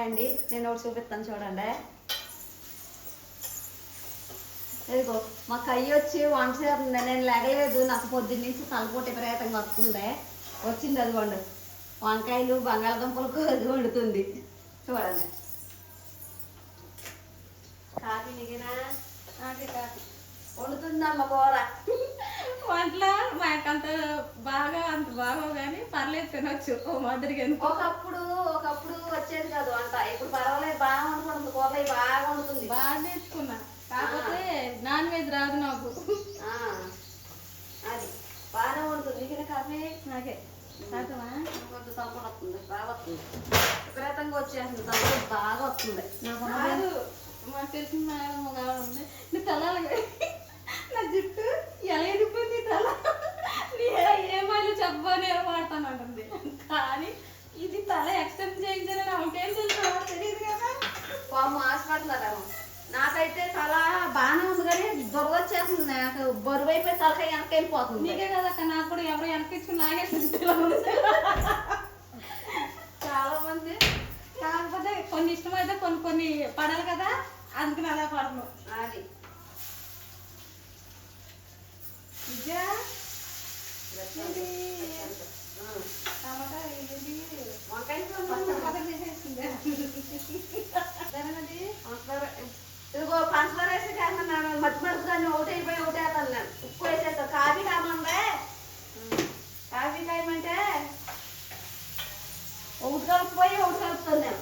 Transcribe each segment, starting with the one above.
Hi అండి నేను ఒకటి చూపిస్తాను చూడండి. ఇదిగో మా కయ్యి వచ్చి వంట చేస్తుంది. నేను లేగలేదు. నాకు పొద్దున్న నుంచి తలపోటు విపరీతంగా వస్తుంది. వచ్చింది అది వండు వంకాయలు బంగాళదుంపలు అది వండుతుంది. చూడండి. కాఫీ నిగినా కాఫీ కాఫీ. వండుతుందమ్మ కూర. మాకంత బాగా అంత బాగా కానీ పర్లేదు తినొచ్చు ఓ మాదిరిగా ఒకప్పుడు ఒకప్పుడు వచ్చేది కాదు వంట ఇప్పుడు పర్వాలేదు బాగా వండుకుంటుంది. కూర అవి బాగా వండుతుంది. బాగా నేర్చుకున్నా. కాకపోతే నాన్ వెజ్ రాదు నాకు. అది. బాగా వండుతుంది. మిగిలిన కాఫీ? నాకే. కొంచెం తలపడి వస్తుంది. బాగా వస్తుంది. విపరీతంగా వచ్చేస్తుంది. బాగా వస్తుంది. నాకు మాకు తెలిసిన మేడం నీ జుట్టు ఎదిగిపోయింది నీ తల నీ ఏమైనా చెప్పా నేను వాడతాను అంటుంది కానీ ఇది తల ఎక్స్టెండ్ చేయించాలని ఆమెకేం తెలుసు నాకు తెలియదు కదా. పాము హాస్పిటల్ నాకైతే తల బాగానే ఉంది కానీ దొరద వచ్చేస్తుంది. నాకు బరువు అయిపోయి తలకాయ వెనక వెళ్ళిపోతుంది నీకే కదా అక్క నాకు కూడా ఎవరు వెనకించుకుని నాగే చాలా మంది కాకపోతే కొన్ని ఇష్టమైతే కొన్ని కొన్ని పడాలి కదా. అందుకని అలా పడను. అది విద్యా ఇది ఆ. టమాటా ఇది వంకాయ కూర పచ్చడి పచ్చడి చేసేసింది సరేనది పంచదార ఇదిగో పంచదార వేసి చేస్తున్నాను మధ్య మధ్యలో ఒకటి అయిపోయి ఒకటి వేస్తాను నేను ఉప్పు వేసేస్తాను కాఫీ కావాలంటే కాఫీ కాయమంటే ఒకటి కలుపుపోయి ఒకటి కలుపుతాను నేను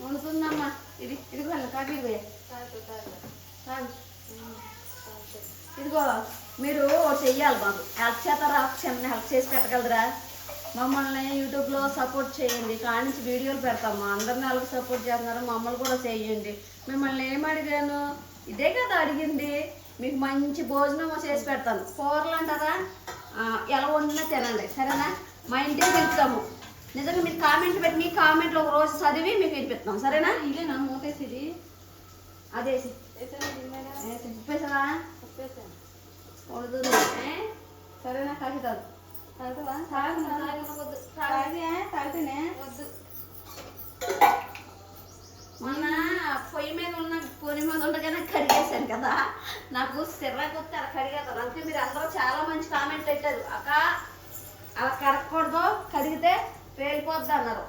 వండుతుందమ్మా ఇది ఇదిగో కాఫీ పోయి తాగు తాగు తాగు. ఇదిగో మీరు ఒకటి చెయ్యాలి మాకు హెల్ప్ చేస్తారా చిన్న హెల్ప్ చేసి పెట్టగలరా మమ్మల్ని యూట్యూబ్లో సపోర్ట్ చేయండి. కాడి నుంచి వీడియోలు పెడతాము అందరిని వాళ్ళకి సపోర్ట్ చేస్తున్నారు. మమ్మల్ని కూడా చేయండి. మిమ్మల్ని ఏం అడిగాను? ఇదే కదా అడిగింది. మీకు మంచి భోజనం చేసి పెడతాను. కూరలు అంటారా ఎలా వండినా తినండి. సరేనా? మా ఇంటికి పిలుస్తాము. నిజంగా మీరు కామెంట్ పెట్టి మీ కామెంట్లో ఒక రోజు చదివి మీకు వినిపిస్తాం. సరేనా? ఇదేనా మూతేసి ఇది. అదేసి వేసాను? దీని మీద ఉప్పేసరా ఉప్పేసాను. వండుతుంది ఏ? సరేనా? తాగు. తాగుతావా? తాగు, వద్దు, తాగితేనే? మొన్న పొయ్యి మీద ఉన్న పొయ్యి మీద ఉండగానే కడిగేశాను కదా నాకు సిర్రాకి వస్తే అలా కడిగేస్తాను అందుకే మీరు అందరూ చాలా మంచి కామెంట్ పెట్టారు. అక్క అలా కరగకూడదు కడిగితే పేలిపోద్ది అన్నారు.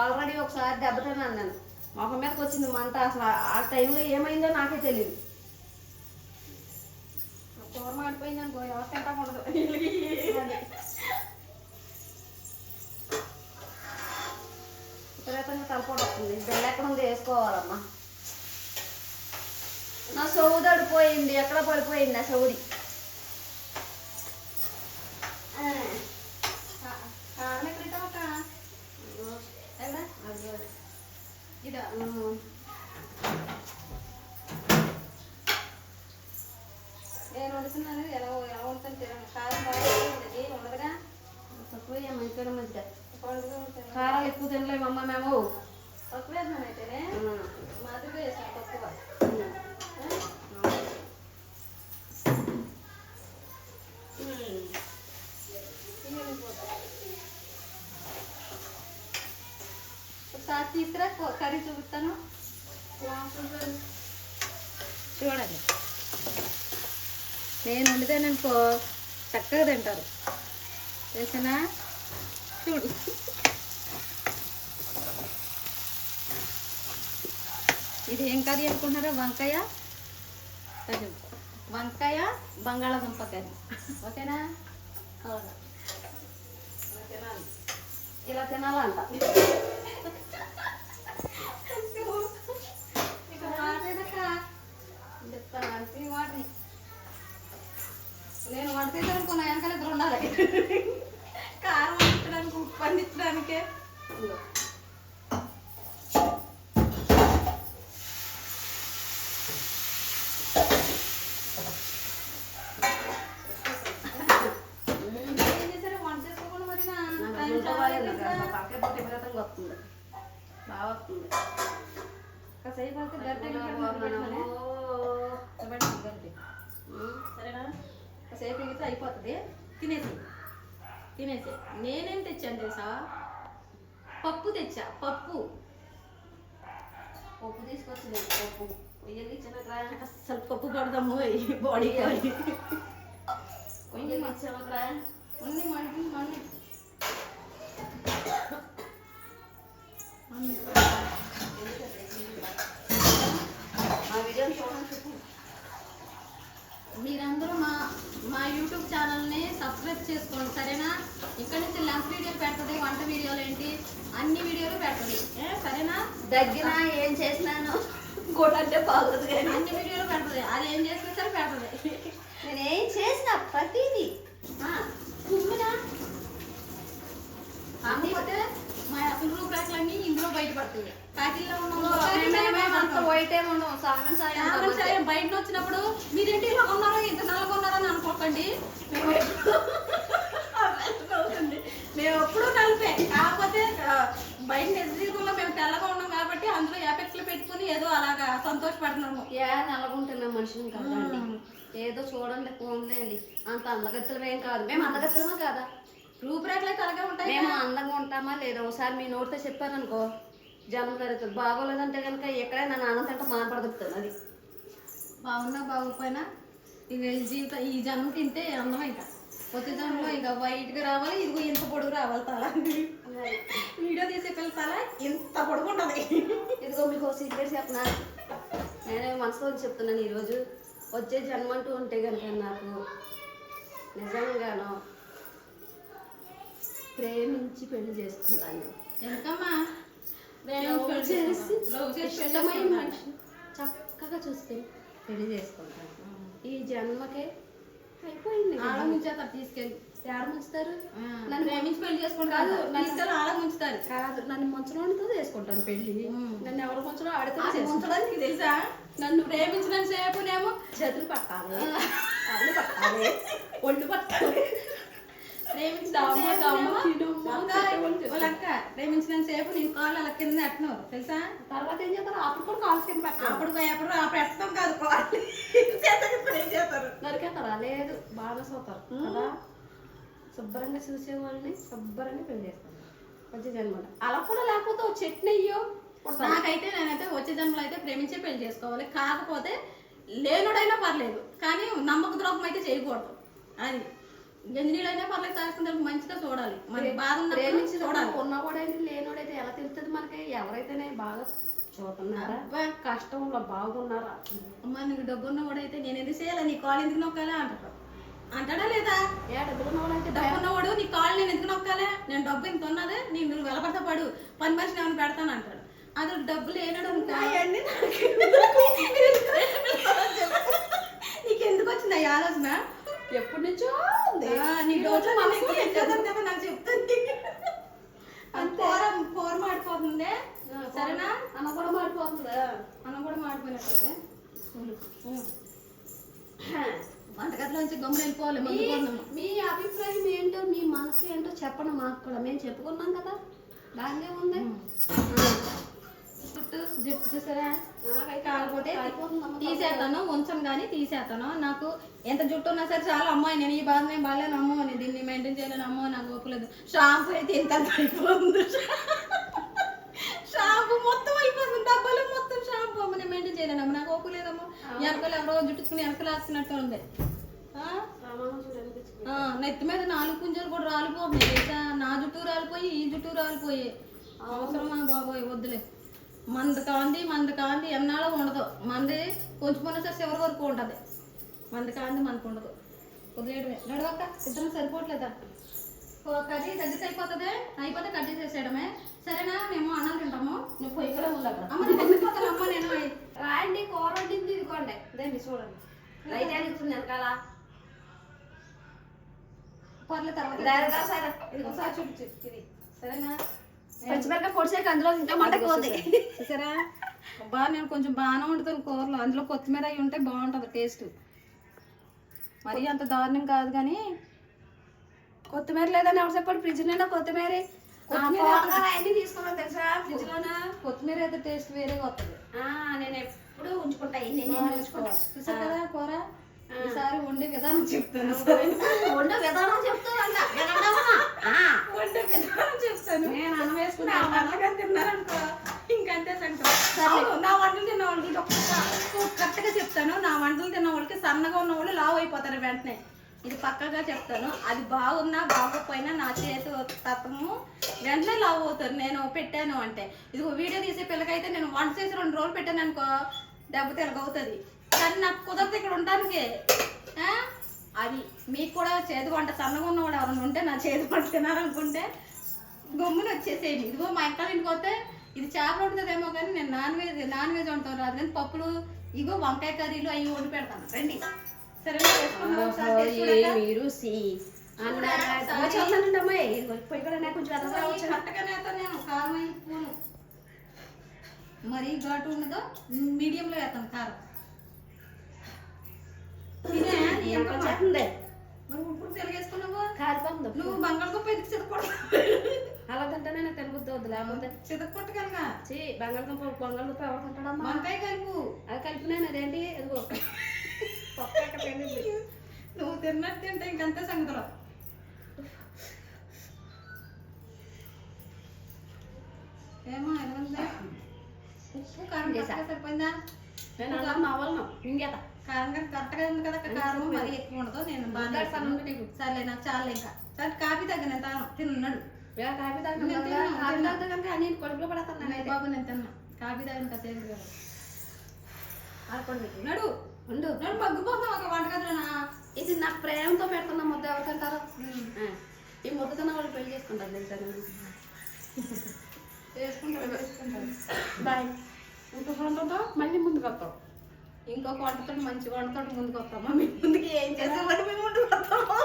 ఆల్రెడీ ఒకసారి దెబ్బతిన్నాను నేను. మొహం మీదకి వచ్చింది మంట. అసలు ఆ టైంలో ఏమైందో నాకే తెలియదు కూర మాడిపోయింది అనుకో ఎవరు తింటా విపరీతంగా కలపడం వస్తుంది. బెల్ల ఎక్కడ ఉంది? వేసుకోవాలమ్మా. నా సౌది అడిపోయింది ఎక్కడ పడిపోయింది? ఆ సౌది. ఆ. కారం ఎక్కడ? ఇటావక్క ఎక్కడ ఇదా. ఉమ్. నేను వండుతున్నాను ఎలా ఎలా వండుతాను తినను కారం బాగా ఉంటుంది ఉండదుగా తక్కువ మంచిగా మంచిగా పండుగ ఉంటుంది కారాలు ఎక్కువ తినలేమమ్మ మేము. తక్కువ ఉమ్. మాదిరిగా వేసాను తక్కువ. ఒకసారి తీసుకురా కర్రీ చూపిస్తాను. చూడండి. నేను వండితేననుకో చక్కగా తింటారు. తెలిసినా చూడు. ఇది ఏం కర్రీ అనుకుంటున్నారా? వంకాయ? వంకాయ బంగాళాదుంప కర్రీ. ఓకేనా? అవునా. ఇలా తినాలంట ఇక మాట్లాడక చెప్తాను అంటే వాటిని నేను వంట చేసాను నా వెనకాల ఇద్దరు ఉండాలి కారం వండించడానికి ఉప్పు పండించడానికే ఇదిగో. ఏం చేశారు వంట చేసుకోకుండా మరి నా నాకు టైం అసలు చాలా బాగాలేదు. అయింది నాకు కదా. అసలు తలకాయ పొట్టు విపరీతంగా వస్తుంది బాగా వస్తుంది కాసేపు అయితే గట్టి మనము గట్టి ఉమ్. సరేనా కాసేపు ఎగితే అయిపోతుంది తినేసి తినేసి నేనేం తెచ్చాను తెలుసా పప్పు తెచ్చా పప్పు పప్పు తీసుకొచ్చి పప్పు పొయ్యలు ఇచ్చినట్రా అసలు పప్పు పడదాము బాడీ పొయ్యలు ఇచ్చామట్రా ఉంది మండి మండి మీరందరూ మా మా యూట్యూబ్ ఛానల్ని సబ్స్క్రైబ్ చేసుకోండి సరేనా? ఇక్కడ నుంచి లంచ్ వీడియోలు పెడుతుంది వంట వీడియోలు ఏంటి? అన్ని వీడియోలు పెడుతుంది. ఏ సరేనా? దగ్గర ఏం చేసినాను? కూడా అంటే బాగుంది కానీ అన్ని వీడియోలు పెడుతుంది. అది ఏం చేస్తే సరే పెడుతుంది. నేను ఏం చేసిన ప్రతిదీ. కుమ్మినా? కాకపోతే మా అసలు రూపాయలన్నీ ఇందులో బయటపడుతుంది ప్యాకెట్లో ఉన్న వైట్ ఏమి ఉండవు. సామెన్ సాయం యాభై సాయం. బయట వచ్చినప్పుడు మీరేంటి ఇలా కొన్నారో ఇంత నల్లగా ఉన్నారో అని అనుకోకండి. మేము ఎప్పుడు నలిపే. కాకపోతే బయట నిజజీవితంలో మేము తెల్లగా ఉన్నాం కాబట్టి అందులో ఎఫెక్ట్లు పెట్టుకుని ఏదో అలాగా సంతోషపడుతున్నాము. ఏ నల్లగుంటున్న మనుషులు కదండి. ఏదో చూడండి పోన్లేండి. అంత అందగత్తలు ఏం కాదు. మేము అందగత్తలమా కాదా? రూపురేఖలు అలాగే ఉంటాయి మేము అందంగా ఉంటామా లేదా? ఒకసారి మీ నోటితో చెప్పారనుకో. జనం జరుగుతుంది. బాగోలేదంటే కనుక ఎక్కడే నన్ను ఆనందంటే మానపడుతుంది అది. బాగున్నా బాగోపోయినా ఇక జీవితం ఈ జన్మ తింటే అందం ఇంకా. వచ్చే జన్మలో ఇంకా వైట్గా రావాలి ఇదిగో ఇంత పొడుగు రావాలి తల. వీడియో తీసే పిల్ల తల ఇంత పొడుగు ఉంటుంది. ఇదిగో మీకు సీక్రెట్ చెప్పనా? నేను మనసులో చెప్తున్నాను ఈరోజు. వచ్చే జన్మ అంటూ ఉంటే కనుక నాకు నిజంగాను ప్రేమించి పెళ్ళి చేసుకుంటాను ఇష్టమైన. మనిషి చక్కగా చూస్తే పెళ్ళి చేసుకుంటాను. ఈ జన్మకే అయిపోయింది. ఆడ ముంచేస్తారు తీసుకెళ్ళి. ఎవరు ముంచుతారు? నన్ను ప్రేమించి పెళ్ళి చేసుకుంటారు కాదు, నన్ను- ఆడ ముంచుతారు. కాదు నన్ను ముంచడంతో చేసుకుంటాను పెళ్ళి. నన్ను ఎవరు ముంచడం ఆడితే తెలుసా? నన్ను ప్రేమించిన సేపునేమో చేతులు పట్టాలి. కాళ్ళు పట్టాలి. ఒళ్ళు పట్టాలి. ప్రేమించిన సేపు నేను కాళ్ళు అలా కింద అట్టను తెలుసా? తర్వాత ఏం చేస్తారు? అప్పుడు కూడా కాళ్ళు కింద పెట్టాలి అప్పుడు అప్పుడు ఎట్టడం కాదు. కాళ్ళు చేస్తారు? నరికేస్తారా? లేదు బాగా సోతారు కదా? శుభ్రంగా చూసే వాళ్ళని శుభ్రంగా పెళ్ళి చేస్తాను వచ్చేది అనమాట అలా కూడా లేకపోతే ఓ చట్నీ అయ్యో నాకైతే నేనైతే వచ్చే జన్మలో అయితే ప్రేమించే పెళ్ళి చేసుకోవాలి. కాకపోతే లేనుడైనా పర్లేదు కానీ నమ్మక ద్రోహం అయితే చేయకూడదు. అది. గంజినీళ్ళైనా పర్లేదు తాగుతుంది మంచిగా చూడాలి. మరి బాధ చూడాలి. ఉన్నవాడైతే లేనోడైతే ఎలా తెలుస్తుంది మనకి? ఎవరైతేనే బాగా చూస్తున్నారా? కష్టంలో బాగున్నారా? అమ్మా నీకు డబ్బు ఉన్నవాడైతే నేను ఎందుకు చేయాలి? నీ కాలు ఎందుకు నొక్కాలా? అంటాడు అంటాడా లేదా? ఏ డబ్బులు ఉన్నవాడైతే డబ్బు ఉన్నవాడు నీ కాళ్ళు నేను ఎందుకు నొక్కాలే? నేను డబ్బు ఇంత ఉన్నదే నేను నువ్వు వెలపడతా పడు. పని మనిషిని ఏమైనా పెడతాను అంటాడు. అది డబ్బు లేనాడు నీకు ఎందుకు? వచ్చింది ఆలోచన? ఎప్పటి నుంచో ఉంది. నీ కదా నాకు చెప్తుంది అంతే. పోర మాడిపోతుంది సరేనా? అన్న కూడా మారిపోతుందా మనం కూడా మాడిపోయినట్టు వంటగదిలోంచి గమ్మున వెళ్ళిపోవాలి మీ అభిప్రాయం ఏంటో మీ మనసు ఏంటో చెప్పండి మాకు కూడా. మేము చెప్పుకున్నాం కదా. దాన్నే ఉంది. చూసారా కాకపోతే. తీసేస్తాను ఉంచను కానీ తీసేస్తాను. నాకు ఎంత జుట్టు ఉన్నా సరే చాలా అమ్మాయి నేను ఈ బాధ నేను బాగాలేను అమ్మో నేను దీన్ని మెయింటైన్ చేయలేను అమ్మో నాకు ఓపలేదు షాంపూ అయితే ఇంత అయిపోతుంది. షాంపూ మొత్తం అయిపోతుంది డబ్బాలు మొత్తం షాంపూ అమ్మ నేను మెయింటైన్ చేయలేను అమ్మ నాకు ఓపలేదమ్మో వెనకాల ఎవరో జుట్టుకుని వెనకాల వేస్తున్నట్టు ఉంది. నెత్తి మీద నాలుగు పుంజలు కూడా రాలిపోతున్నాయి. నా జుట్టు రాలిపోయి ఈ జుట్టు రాలిపోయి. అవసరమా బాబోయ్? వద్దులే. మంద కాంది మంద కాంది ఎన్నాళ్ళో ఉండదు. మంది కొంచెం సరే చివరి వరకు ఉంటుంది. మంది కాంది మనకు ఉండదు. వదిలేయడమే. నడవక్క ఇద్దరం సరిపోవట్లేదా? కర్రీ దగ్గర అయిపోతుంది అయిపోతే కట్ చేసేయడమే. సరేనా మేము అన్నం తింటాము. నువ్వు పొయ్యి కూడా అమ్మ నేను వెళ్ళిపోతాను అమ్మ నేను రాయండి కూర వండింది ఇదిగోండి. ఇదేంటి చూడండి. రైట్ హ్యాండ్ ఇస్తుంది వెనకాల. పర్లే తర్వాత సరే. ఇది ఒకసారి చూపించు. ఇది. సరేనా? పచ్చిమిరపకాయ పొడిసాక అందులో ఇంకా మంటకి పోతుంది చూసారా? బాగా నేను కొంచెం బాగానే వండుతాను కూరలు. అందులో కొత్తిమీర అవి ఉంటే బాగుంటుంది టేస్ట్ మరీ అంత దారుణం కాదు కానీ కొత్తిమీర లేదని ఎవరు చెప్పాడు ఫ్రిడ్జ్ నిండా కొత్తిమీర కొత్తిమీర అన్ని తీసుకున్నాను తెలుసా? ఫ్రిడ్జ్ లోన? కొత్తిమీర అయితే టేస్ట్ వేరేగా వస్తుంది. నేను ఎప్పుడు ఉంచుకుంటా ఇన్ని ఉంచుకుంటా? చూసారు కదా కూర? ఈసారి వండే విధానం చెప్తాను. వండే విధానం చెప్తానంట. అంటే విధానం చెప్తాను నేను అన్నం వేసుకున్నా వంటకం తిన్నారనుకో ఇంకంతే సంటం సరే. నా వంటలు తిన్న వాళ్ళకి ఇది కరెక్ట్గా చెప్తాను. నా వంటలు తిన్న వాళ్ళకి సన్నగా ఉన్న వాళ్ళు లావు అయిపోతారు వెంటనే. ఇది పక్కగా చెప్తాను. అది బాగున్నా బాగోకపోయినా నా చేతి తత్వము వెంటనే లావు అవుతారు నేను పెట్టాను అంటే. ఇది వీడియో తీసే పిల్లకైతే నేను వంట చేసి రెండు రోజులు పెట్టాను అనుకో దెబ్బ తిరగవుతుంది కానీ నాకు కుదరదు ఇక్కడ ఉండడానికి. అది మీకు కూడా చేతి వంట సన్నగా ఉన్నవాడు ఎవరైనా ఉంటే నా చేతి వంట తినాలనుకుంటే గమ్మున వచ్చేసేయండి. ఇదిగో మా అక్క ఇంటికి వస్తే ఇది చేపలు ఉంటుందేమో కానీ నేను నాన్ వెజ్ నాన్ వెజ్ వండుతాను రాదు కానీ పప్పులు ఇగో వంకాయ కర్రీలు అవి వండి పెడతాను. రండి. సరే? మీరు కూడా మరీ ఘాటు ఉండదో మీడియంలో వేస్తాను కారం. నువ్వు బంగాళదుంప ఎందుకు చితకొడతా అలా తింటేనే నాకు తినబుద్ధి వద్దు లేకపోతే. చితకొట్టగలగా చి బంగాళదుంప బంగాళదుంప ఎవరు తింటాడమ్మా? వంకాయ కలుపు. అది కలిపినాను అదేంటి తింటుంది. నువ్వు తిన్నట్టు తింటే ఇంకంతే సంగతులు? ఏమో ఎలా ఉంది ఉప్పు కారం సరిపోయిందా? నేను అలా మా వాళ్ళను ఇంకేత కారం కానీ కరెక్ట్గా ఉంది కదా కారం మరీ ఎక్కువ ఉండదు నేను బాగా ఉండు నీకు. చాలు ఇంకా. సరే కాఫీ తగ్గ నేను తాను తిన్నాడు కాఫీ తాగుతాను నేను కడుపులో పడతాను బాబు నేను తిన్నా. కాఫీ తాగిన కాసేపు కదా? నడు. ఉండు. నడు మగ్గిపోతాం ఒక వంటగదిలోనా? ఇది నా ప్రేమతో పెడుతున్న ముద్ద ఎవరు తింటారు? ఈ ముద్ద తిన్న వాళ్ళు పెళ్ళి చేసుకుంటారు తెలుసా చేసుకుంటాడు బాయ్. ఇంకొక వంటతో మళ్ళీ ముందుకు వస్తాం. ఇంకొక వంటతో మంచి వంటతో ముందుకు వస్తామా? మీ ముందుకి ఏం చేసామని మేము ముందుకు వస్తాము.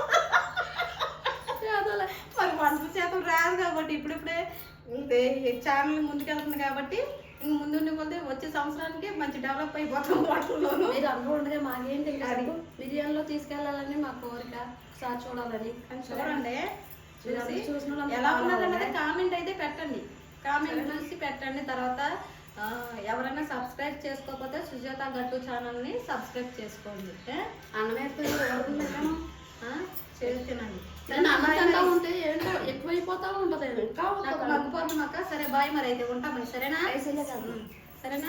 మరి వంట చేతం రాదు కాబట్టి ఇప్పుడిప్పుడే ఛానల్ ముందుకెళ్తుంది కాబట్టి ఇంక ముందు కొద్ది వచ్చే సంవత్సరానికి మంచి డెవలప్ అయిపోతాం వంటల్లోనూ మీరు ఉండగా మాకేంటి అది. బిర్యానీలో తీసుకెళ్ళాలని మా కోరిక. ఒకసారి చూడాలని. చూడండి. చూసి ఎలా ఉన్నదన్నది అవ్వండి. కామెంట్ అయితే పెట్టండి. కామెంట్ చూసి పెట్టండి. తర్వాత ఎవరైనా సబ్స్క్రైబ్ చేసుకోకపోతే సుజాత గట్టు ఛానల్ని సబ్స్క్రైబ్ చేసుకోండి. ఉంటే ఏంటో ఎక్కువైపోతా ఉంటుంది ఇంకా నాకు మగ్గిపోతున్నాక సరే బాయ్ మరి అయితే ఉంటాం సరేనా? సరేనా?